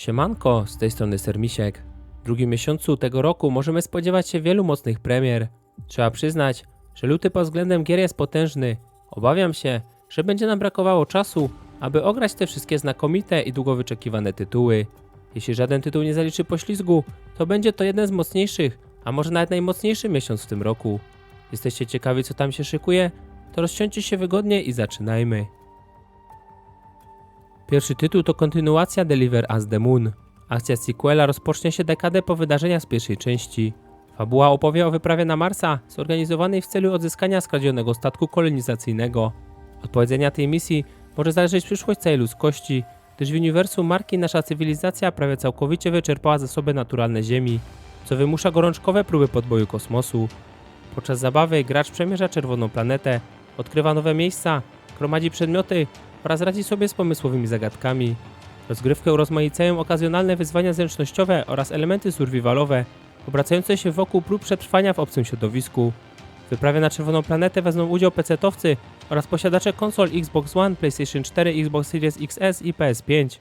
Siemanko, z tej strony Sermisiek. W drugim miesiącu tego roku możemy spodziewać się wielu mocnych premier. Trzeba przyznać, że luty pod względem gier jest potężny. Obawiam się, że będzie nam brakowało czasu, aby ograć te wszystkie znakomite i długo wyczekiwane tytuły. Jeśli żaden tytuł nie zaliczy poślizgu, to będzie to jeden z mocniejszych, a może nawet najmocniejszy miesiąc w tym roku. Jesteście ciekawi co tam się szykuje? To rozsiądźcie się wygodnie i zaczynajmy. Pierwszy tytuł to kontynuacja Deliver Us the Moon. Akcja sequela rozpocznie się dekadę po wydarzeniach z pierwszej części. Fabuła opowie o wyprawie na Marsa, zorganizowanej w celu odzyskania skradzionego statku kolonizacyjnego. Od powiedzenia tej misji może zależeć przyszłość całej ludzkości, gdyż w uniwersum marki nasza cywilizacja prawie całkowicie wyczerpała zasoby naturalne Ziemi, co wymusza gorączkowe próby podboju kosmosu. Podczas zabawy gracz przemierza czerwoną planetę, odkrywa nowe miejsca, gromadzi przedmioty oraz radzi sobie z pomysłowymi zagadkami. Rozgrywkę urozmaicają okazjonalne wyzwania zręcznościowe oraz elementy survivalowe, obracające się wokół prób przetrwania w obcym środowisku. W wyprawie na Czerwoną Planetę wezmą udział PC-towcy oraz posiadacze konsol Xbox One, PlayStation 4, Xbox Series XS i PS5.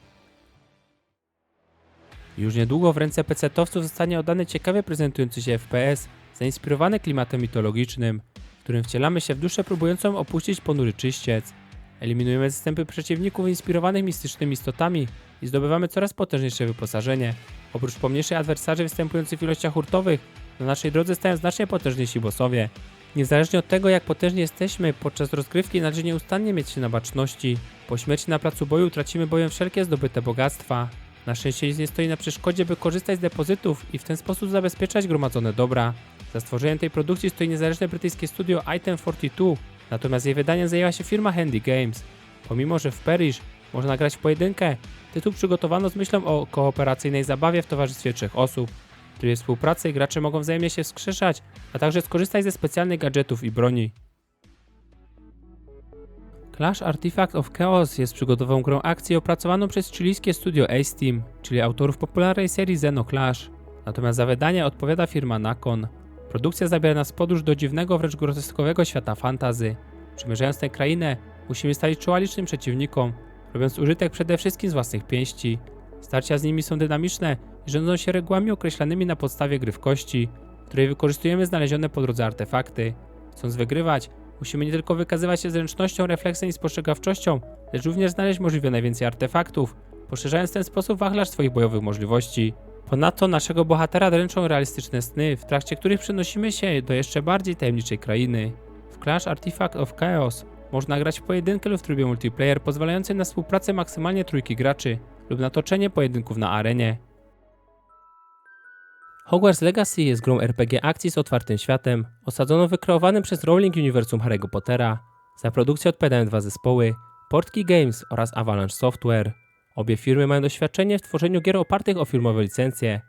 Już niedługo w ręce PC-towców zostanie oddany ciekawie prezentujący się FPS, zainspirowany klimatem mitologicznym, w którym wcielamy się w duszę próbującą opuścić ponury czyściec. Eliminujemy zastępy przeciwników inspirowanych mistycznymi istotami i zdobywamy coraz potężniejsze wyposażenie. Oprócz pomniejszych adwersarzy występujących w ilościach hurtowych, na naszej drodze stają znacznie potężniejsi bossowie. Niezależnie od tego, jak potężni jesteśmy, podczas rozgrywki należy nieustannie mieć się na baczności. Po śmierci na placu boju tracimy bowiem wszelkie zdobyte bogactwa. Na szczęście nic nie stoi na przeszkodzie, by korzystać z depozytów i w ten sposób zabezpieczać gromadzone dobra. Za stworzeniem tej produkcji stoi niezależne brytyjskie studio Item 42, natomiast jej wydaniem zajęła się firma Handy Games. Pomimo, że w Perish można grać w pojedynkę, tytuł przygotowano z myślą o kooperacyjnej zabawie w towarzystwie trzech osób. W której współpracy gracze mogą wzajemnie się wskrzeszać, a także skorzystać ze specjalnych gadżetów i broni. Clash Artifact of Chaos jest przygodową grą akcji opracowaną przez chilijskie studio Ace Team, czyli autorów popularnej serii Zeno Clash. Natomiast za wydanie odpowiada firma Nakon. Produkcja zabiera nas w podróż do dziwnego, wręcz groteskowego świata fantazy. Przemierzając tę krainę, musimy stawić czoła licznym przeciwnikom, robiąc użytek przede wszystkim z własnych pięści. Starcia z nimi są dynamiczne i rządzą się regułami określanymi na podstawie gry w kości, w której wykorzystujemy znalezione po drodze artefakty. Chcąc wygrywać, musimy nie tylko wykazywać się zręcznością, refleksem i spostrzegawczością, lecz również znaleźć możliwie najwięcej artefaktów, poszerzając w ten sposób wachlarz swoich bojowych możliwości. Ponadto naszego bohatera dręczą realistyczne sny, w trakcie których przenosimy się do jeszcze bardziej tajemniczej krainy. W Clash Artifact of Chaos można grać w pojedynkę lub w trybie multiplayer pozwalający na współpracę maksymalnie trójki graczy lub na toczenie pojedynków na arenie. Hogwarts Legacy jest grą RPG akcji z otwartym światem, osadzoną wykreowanym przez Rowling uniwersum Harry'ego Pottera. Za produkcję odpowiadają dwa zespoły, Portkey Games oraz Avalanche Software. Obie firmy mają doświadczenie w tworzeniu gier opartych o filmowe licencje.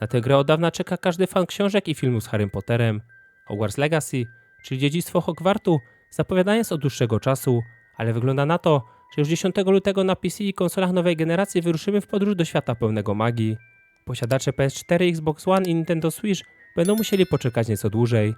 Na tę grę od dawna czeka każdy fan książek i filmów z Harrym Potterem. Hogwarts Legacy, czyli dziedzictwo Hogwartu, zapowiadane od dłuższego czasu, ale wygląda na to, że już 10 lutego na PC i konsolach nowej generacji wyruszymy w podróż do świata pełnego magii. Posiadacze PS4, Xbox One i Nintendo Switch będą musieli poczekać nieco dłużej.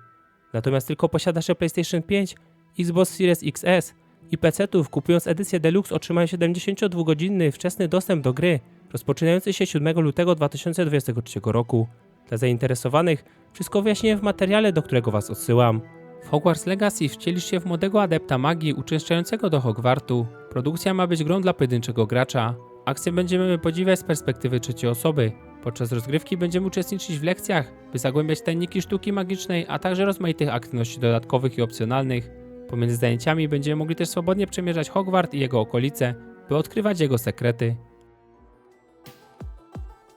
Natomiast tylko posiadacze PlayStation 5, Xbox Series XS i PC-ów kupując edycję Deluxe otrzymają 72-godzinny wczesny dostęp do gry, rozpoczynający się 7 lutego 2023 roku. Dla zainteresowanych wszystko wyjaśniłem w materiale, do którego Was odsyłam. W Hogwarts Legacy wcielisz się w młodego adepta magii uczęszczającego do Hogwartu. Produkcja ma być grą dla pojedynczego gracza. Akcję będziemy podziwiać z perspektywy trzeciej osoby. Podczas rozgrywki będziemy uczestniczyć w lekcjach, by zagłębiać tajniki sztuki magicznej, a także rozmaitych aktywności dodatkowych i opcjonalnych. Pomiędzy zajęciami będziemy mogli też swobodnie przemierzać Hogwart i jego okolice, by odkrywać jego sekrety.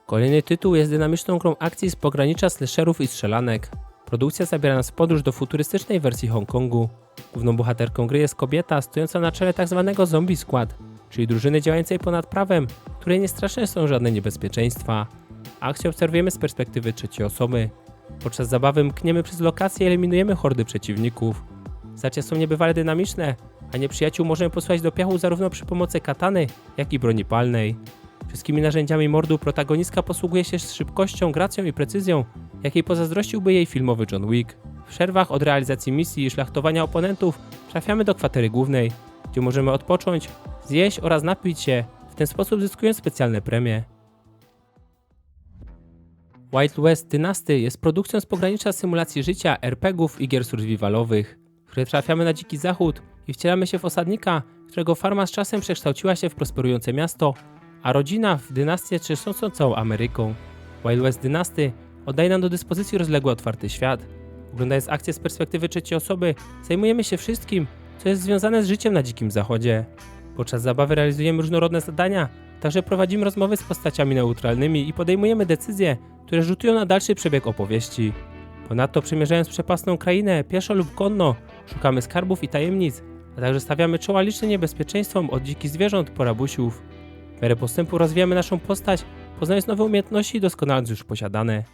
Kolejny tytuł jest dynamiczną grą akcji z pogranicza slasherów i strzelanek. Produkcja zabiera nas w podróż do futurystycznej wersji Hongkongu. Główną bohaterką gry jest kobieta stojąca na czele tzw. zombie squad, czyli drużyny działającej ponad prawem, której nie straszne są żadne niebezpieczeństwa. Akcję obserwujemy z perspektywy trzeciej osoby. Podczas zabawy mkniemy przez lokacje i eliminujemy hordy przeciwników. Starcia są niebywale dynamiczne, a nieprzyjaciół możemy posłać do piachu zarówno przy pomocy katany, jak i broni palnej. Wszystkimi narzędziami mordu protagonistka posługuje się z szybkością, gracją i precyzją, jakiej pozazdrościłby jej filmowy John Wick. W przerwach od realizacji misji i szlachtowania oponentów trafiamy do kwatery głównej, gdzie możemy odpocząć, zjeść oraz napić się, w ten sposób zyskując specjalne premie. Wild West Dynasty jest produkcją z pogranicza symulacji życia, RPGów i gier survivalowych, które trafiamy na dziki zachód i wcielamy się w osadnika, którego farma z czasem przekształciła się w prosperujące miasto, a rodzina w dynastię trzęsącą całą Ameryką. Wild West Dynasty oddaje nam do dyspozycji rozległy otwarty świat. Oglądając akcję z perspektywy trzeciej osoby, zajmujemy się wszystkim, co jest związane z życiem na dzikim zachodzie. Podczas zabawy realizujemy różnorodne zadania, także prowadzimy rozmowy z postaciami neutralnymi i podejmujemy decyzje, które rzutują na dalszy przebieg opowieści. Ponadto przemierzając przepasną krainę pieszo lub konno, szukamy skarbów i tajemnic, a także stawiamy czoła licznym niebezpieczeństwom od dzikich zwierząt po rabusiów. W miarę postępu rozwijamy naszą postać, poznając nowe umiejętności doskonaląc już posiadane.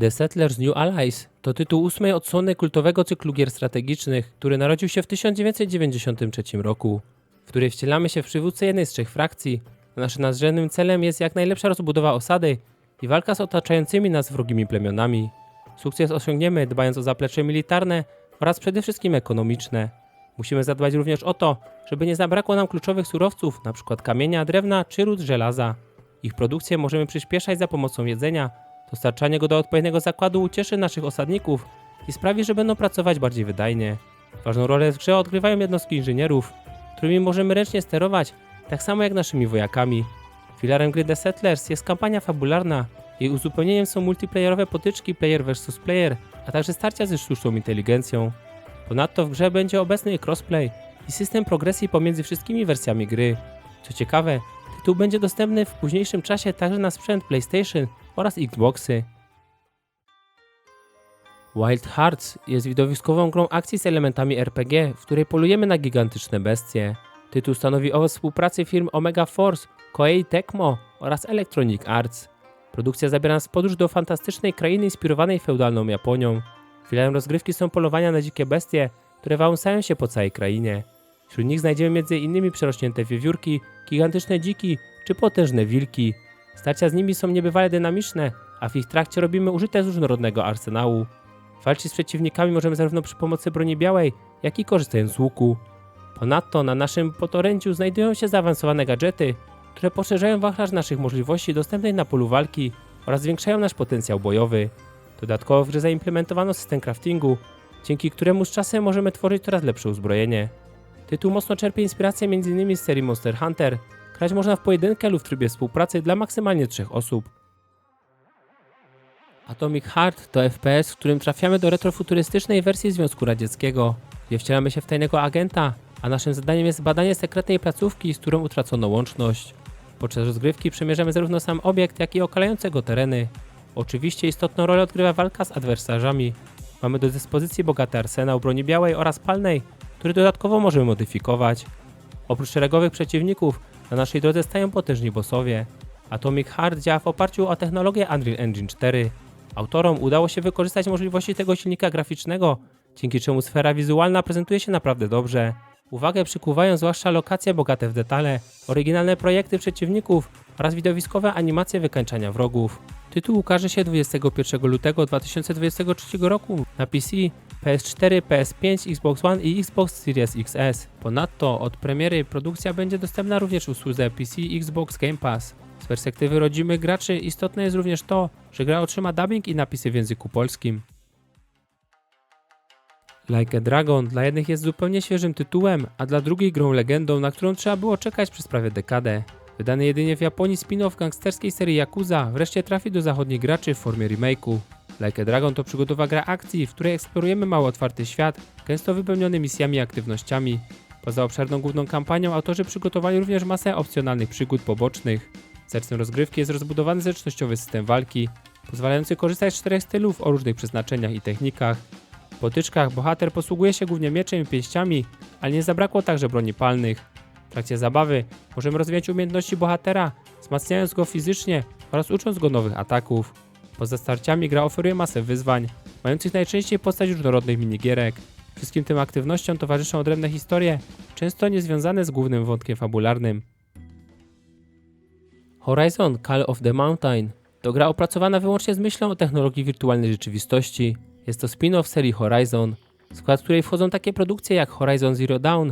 The Settlers New Allies to tytuł ósmej odsłony kultowego cyklu gier strategicznych, który narodził się w 1993 roku, w której wcielamy się w przywódcę jednej z trzech frakcji. Naszym nadrzędnym celem jest jak najlepsza rozbudowa osady i walka z otaczającymi nas wrogimi plemionami. Sukces osiągniemy dbając o zaplecze militarne oraz przede wszystkim ekonomiczne. Musimy zadbać również o to, żeby nie zabrakło nam kluczowych surowców, np. kamienia, drewna czy ród żelaza. Ich produkcję możemy przyspieszać za pomocą jedzenia. Dostarczanie go do odpowiedniego zakładu ucieszy naszych osadników i sprawi, że będą pracować bardziej wydajnie. Ważną rolę w grze odgrywają jednostki inżynierów, którymi możemy ręcznie sterować, tak samo jak naszymi wojakami. Filarem gry The Settlers jest kampania fabularna. Jej uzupełnieniem są multiplayerowe potyczki player vs player, a także starcia ze sztuczną inteligencją. Ponadto w grze będzie obecny crossplay i system progresji pomiędzy wszystkimi wersjami gry. Co ciekawe, tytuł będzie dostępny w późniejszym czasie także na sprzęt PlayStation oraz Xboxy. Wild Hearts jest widowiskową grą akcji z elementami RPG, w której polujemy na gigantyczne bestie. Tytuł stanowi owoc współpracy firm Omega Force, Koei Tecmo oraz Electronic Arts. Produkcja zabiera nas w podróż do fantastycznej krainy inspirowanej feudalną Japonią. Filarem rozgrywki są polowania na dzikie bestie, które wałęsają się po całej krainie. Wśród nich znajdziemy m.in. przerośnięte wiewiórki, gigantyczne dziki czy potężne wilki. Starcia z nimi są niebywale dynamiczne, a w ich trakcie robimy użyte z różnorodnego arsenału. Walczyć z przeciwnikami możemy zarówno przy pomocy broni białej, jak i korzystając z łuku. Ponadto na naszym potorędziu znajdują się zaawansowane gadżety, które poszerzają wachlarz naszych możliwości dostępnej na polu walki oraz zwiększają nasz potencjał bojowy. Dodatkowo w grze zaimplementowano system craftingu, dzięki któremu z czasem możemy tworzyć coraz lepsze uzbrojenie. Tytuł mocno czerpie inspirację m.in. z serii Monster Hunter. Grać można w pojedynkę lub w trybie współpracy dla maksymalnie trzech osób. Atomic Heart to FPS, w którym trafiamy do retrofuturystycznej wersji Związku Radzieckiego, gdzie wcielamy się w tajnego agenta, a naszym zadaniem jest badanie sekretnej placówki, z którą utracono łączność. Podczas rozgrywki przemierzamy zarówno sam obiekt, jak i okalające go tereny. Oczywiście istotną rolę odgrywa walka z adwersarzami. Mamy do dyspozycji bogaty arsenał broni białej oraz palnej, który dodatkowo możemy modyfikować. Oprócz szeregowych przeciwników, na naszej drodze stają potężni bossowie. Atomic Heart działa w oparciu o technologię Unreal Engine 4. Autorom udało się wykorzystać możliwości tego silnika graficznego, dzięki czemu sfera wizualna prezentuje się naprawdę dobrze. Uwagę przykuwają zwłaszcza lokacje bogate w detale, oryginalne projekty przeciwników oraz widowiskowe animacje wykańczania wrogów. Tytuł ukaże się 21 lutego 2023 roku na PC, PS4, PS5, Xbox One i Xbox Series XS. Ponadto od premiery produkcja będzie dostępna również w usłudze PC Xbox Game Pass. Z perspektywy rodzimych graczy istotne jest również to, że gra otrzyma dubbing i napisy w języku polskim. Like a Dragon dla jednych jest zupełnie świeżym tytułem, a dla drugich grą legendą, na którą trzeba było czekać przez prawie dekadę. Wydany jedynie w Japonii spin-off gangsterskiej serii Yakuza wreszcie trafi do zachodnich graczy w formie remake'u. Like a Dragon to przygodowa gra akcji, w której eksplorujemy mało otwarty świat, gęsto wypełniony misjami i aktywnościami. Poza obszerną główną kampanią autorzy przygotowali również masę opcjonalnych przygód pobocznych. Sercem rozgrywki jest rozbudowany zręcznościowy system walki, pozwalający korzystać z czterech stylów o różnych przeznaczeniach i technikach. Potyczkach bohater posługuje się głównie mieczem i pięściami, ale nie zabrakło także broni palnych. W trakcie zabawy możemy rozwijać umiejętności bohatera, wzmacniając go fizycznie oraz ucząc go nowych ataków. Poza starciami gra oferuje masę wyzwań, mających najczęściej postać różnorodnych minigierek. Wszystkim tym aktywnościom towarzyszą odrębne historie, często niezwiązane z głównym wątkiem fabularnym. Horizon Call of the Mountain to gra opracowana wyłącznie z myślą o technologii wirtualnej rzeczywistości. Jest to spin-off serii Horizon, w skład której wchodzą takie produkcje jak Horizon Zero Dawn,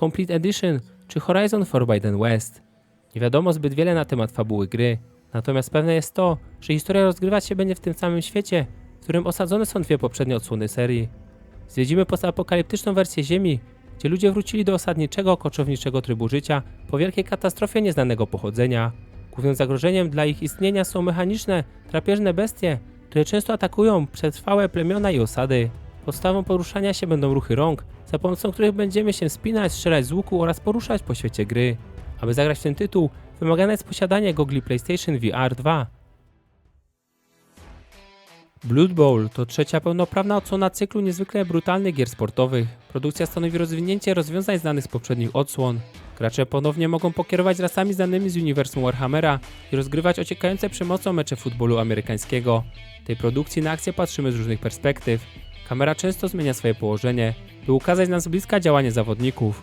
Complete Edition czy Horizon Forbidden West. Nie wiadomo zbyt wiele na temat fabuły gry, Natomiast pewne jest to, że historia rozgrywać się będzie w tym samym świecie, w którym osadzone są dwie poprzednie odsłony serii. Zwiedzimy postapokaliptyczną wersję Ziemi, gdzie ludzie wrócili do osadniczego, koczowniczego trybu życia po wielkiej katastrofie nieznanego pochodzenia. Głównym zagrożeniem dla ich istnienia są mechaniczne, drapieżne bestie, które często atakują przetrwałe plemiona i osady. Podstawą poruszania się będą ruchy rąk, za pomocą których będziemy się spinać, strzelać z łuku oraz poruszać po świecie gry. Aby zagrać ten tytuł, wymagane jest posiadanie gogli PlayStation VR 2. Blood Bowl to trzecia pełnoprawna odsłona cyklu niezwykle brutalnych gier sportowych. Produkcja stanowi rozwinięcie rozwiązań znanych z poprzednich odsłon. Gracze ponownie mogą pokierować rasami znanymi z uniwersum Warhammera i rozgrywać ociekające przemocą mecze futbolu amerykańskiego. W tej produkcji na akcję patrzymy z różnych perspektyw. Kamera często zmienia swoje położenie, by ukazać nam z bliska działanie zawodników.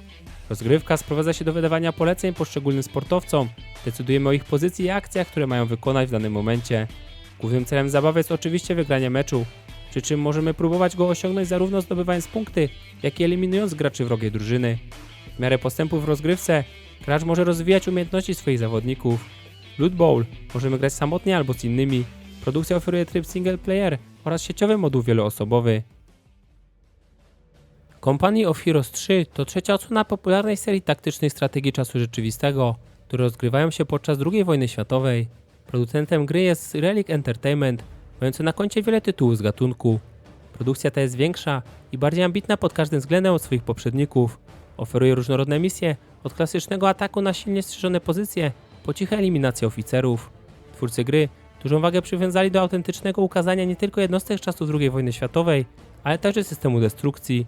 Rozgrywka sprowadza się do wydawania poleceń poszczególnym sportowcom, decydujemy o ich pozycji i akcjach, które mają wykonać w danym momencie. Głównym celem zabawy jest oczywiście wygranie meczu, przy czym możemy próbować go osiągnąć zarówno zdobywając punkty, jak i eliminując graczy wrogiej drużyny. W miarę postępu w rozgrywce, gracz może rozwijać umiejętności swoich zawodników. Loot Bowl możemy grać samotnie albo z innymi. Produkcja oferuje tryb single player oraz sieciowy moduł wieloosobowy. Company of Heroes 3 to trzecia odsłona popularnej serii taktycznej strategii czasu rzeczywistego, które rozgrywają się podczas II wojny światowej. Producentem gry jest Relic Entertainment, mający na koncie wiele tytułów z gatunku. Produkcja ta jest większa i bardziej ambitna pod każdym względem od swoich poprzedników. Oferuje różnorodne misje, od klasycznego ataku na silnie strzeżone pozycje, po ciche eliminacje oficerów. Twórcy gry dużą wagę przywiązali do autentycznego ukazania nie tylko jednostek z czasów II wojny światowej, ale także systemu destrukcji.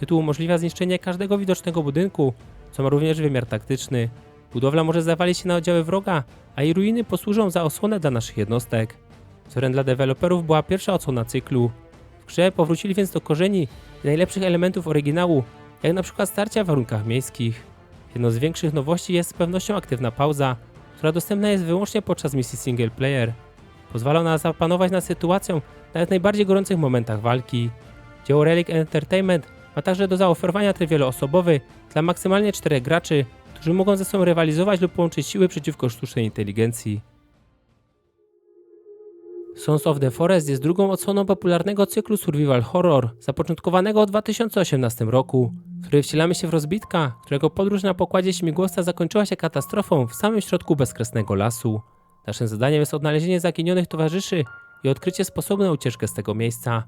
Tytuł umożliwia zniszczenie każdego widocznego budynku, co ma również wymiar taktyczny. Budowla może zawalić się na oddziały wroga, a jej ruiny posłużą za osłonę dla naszych jednostek. Wzorem dla deweloperów była pierwsza odsłona cyklu. W grze powrócili więc do korzeni najlepszych elementów oryginału, jak na przykład starcia w warunkach miejskich. Jedną z większych nowości jest z pewnością aktywna pauza, która dostępna jest wyłącznie podczas misji single player. Pozwala ona zapanować nad sytuacją nawet w najbardziej gorących momentach walki. Dzieło Relic Entertainment ma także do zaoferowania tryb wieloosobowy dla maksymalnie czterech graczy, którzy mogą ze sobą rywalizować lub połączyć siły przeciwko sztucznej inteligencji. Sons of the Forest jest drugą odsłoną popularnego cyklu survival horror, zapoczątkowanego w 2018 roku, w której wcielamy się w rozbitka, którego podróż na pokładzie śmigłowca zakończyła się katastrofą w samym środku bezkresnego lasu. Naszym zadaniem jest odnalezienie zaginionych towarzyszy i odkrycie sposobu na ucieczkę z tego miejsca.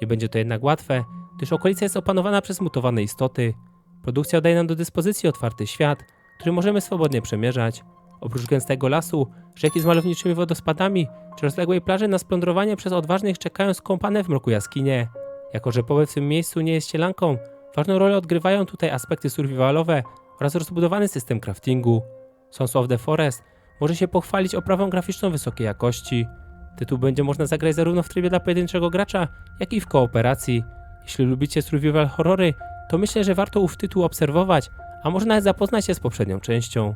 Nie będzie to jednak łatwe, gdyż okolica jest opanowana przez mutowane istoty. Produkcja oddaje nam do dyspozycji otwarty świat, który możemy swobodnie przemierzać. Oprócz gęstego lasu, rzeki z malowniczymi wodospadami czy rozległej plaży na splądrowanie przez odważnych czekają skąpane w mroku jaskinie. Jako że pobyt w tym miejscu nie jest ścielanką, ważną rolę odgrywają tutaj aspekty survivalowe oraz rozbudowany system craftingu. Sons of the Forest może się pochwalić oprawą graficzną wysokiej jakości. Tytuł będzie można zagrać zarówno w trybie dla pojedynczego gracza, jak i w kooperacji. Jeśli lubicie survival horrory, to myślę, że warto ów tytuł obserwować, a może nawet zapoznać się z poprzednią częścią.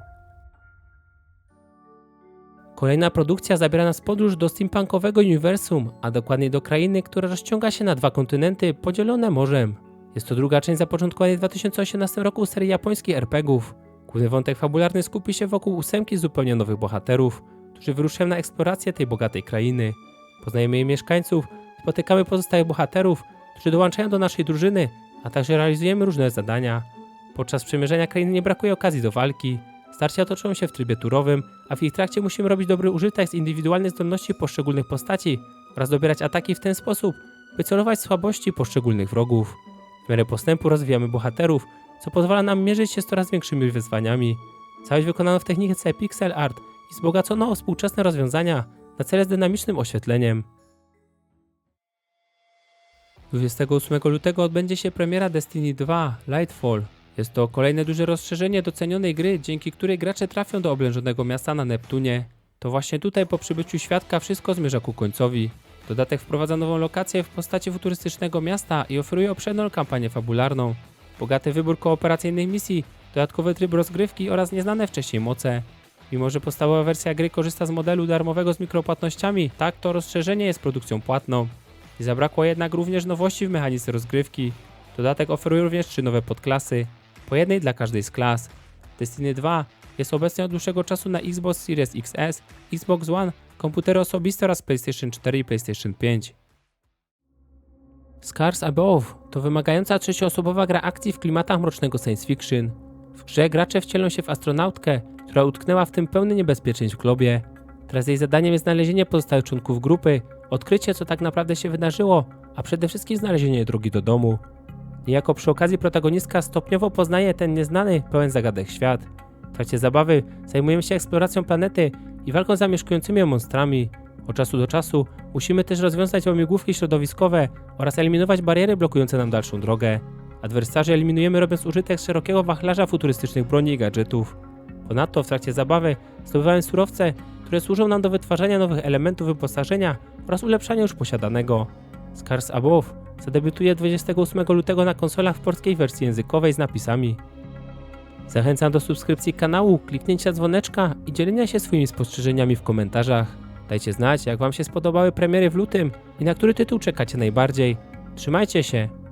Kolejna produkcja zabiera nas podróż do steampunkowego uniwersum, a dokładniej do krainy, która rozciąga się na dwa kontynenty podzielone morzem. Jest to druga część zapoczątkowanej w 2018 roku serii japońskich RPGów. Główny wątek fabularny skupi się wokół ósemki zupełnie nowych bohaterów, którzy wyruszają na eksplorację tej bogatej krainy. Poznajemy jej mieszkańców, spotykamy pozostałych bohaterów, którzy dołączają do naszej drużyny, a także realizujemy różne zadania. Podczas przemierzenia krainy nie brakuje okazji do walki. Starcia toczą się w trybie turowym, a w ich trakcie musimy robić dobry użytek z indywidualnych zdolności poszczególnych postaci oraz dobierać ataki w ten sposób, by celować słabości poszczególnych wrogów. W miarę postępu rozwijamy bohaterów, co pozwala nam mierzyć się z coraz większymi wyzwaniami. Całość wykonano w technice pixel art i wzbogacono o współczesne rozwiązania na cele z dynamicznym oświetleniem. 28 lutego odbędzie się premiera Destiny 2 Lightfall. Jest to kolejne duże rozszerzenie docenionej gry, dzięki której gracze trafią do oblężonego miasta na Neptunie. To właśnie tutaj po przybyciu świadka wszystko zmierza ku końcowi. Dodatek wprowadza nową lokację w postaci futurystycznego miasta i oferuje obszerną kampanię fabularną. Bogaty wybór kooperacyjnych misji, dodatkowy tryb rozgrywki oraz nieznane wcześniej moce. Mimo, że podstawowa wersja gry korzysta z modelu darmowego z mikropłatnościami, tak to rozszerzenie jest produkcją płatną. Nie zabrakło jednak również nowości w mechanice rozgrywki. Dodatek oferuje również trzy nowe podklasy, po jednej dla każdej z klas. Destiny 2 jest obecnie od dłuższego czasu na Xbox Series XS, Xbox One, komputery osobiste oraz PlayStation 4 i PlayStation 5. Scars Above to wymagająca trzecioosobowa gra akcji w klimatach mrocznego science fiction. W grze gracze wcielą się w astronautkę, która utknęła w tym pełny niebezpieczeństw globie. Teraz jej zadaniem jest znalezienie pozostałych członków grupy, odkrycie co tak naprawdę się wydarzyło, a przede wszystkim znalezienie drogi do domu. Niejako przy okazji protagonistka stopniowo poznaje ten nieznany, pełen zagadek świat. W trakcie zabawy zajmujemy się eksploracją planety i walką z zamieszkującymi ją monstrami. Od czasu do czasu musimy też rozwiązać łamigłówki środowiskowe oraz eliminować bariery blokujące nam dalszą drogę. Adwersarzy eliminujemy robiąc użytek z szerokiego wachlarza futurystycznych broni i gadżetów. Ponadto w trakcie zabawy zdobywamy surowce, które służą nam do wytwarzania nowych elementów wyposażenia oraz ulepszania już posiadanego. Scars Above zadebiutuje 28 lutego na konsolach w polskiej wersji językowej z napisami. Zachęcam do subskrypcji kanału, kliknięcia dzwoneczka i dzielenia się swoimi spostrzeżeniami w komentarzach. Dajcie znać, jak Wam się spodobały premiery w lutym i na który tytuł czekacie najbardziej. Trzymajcie się!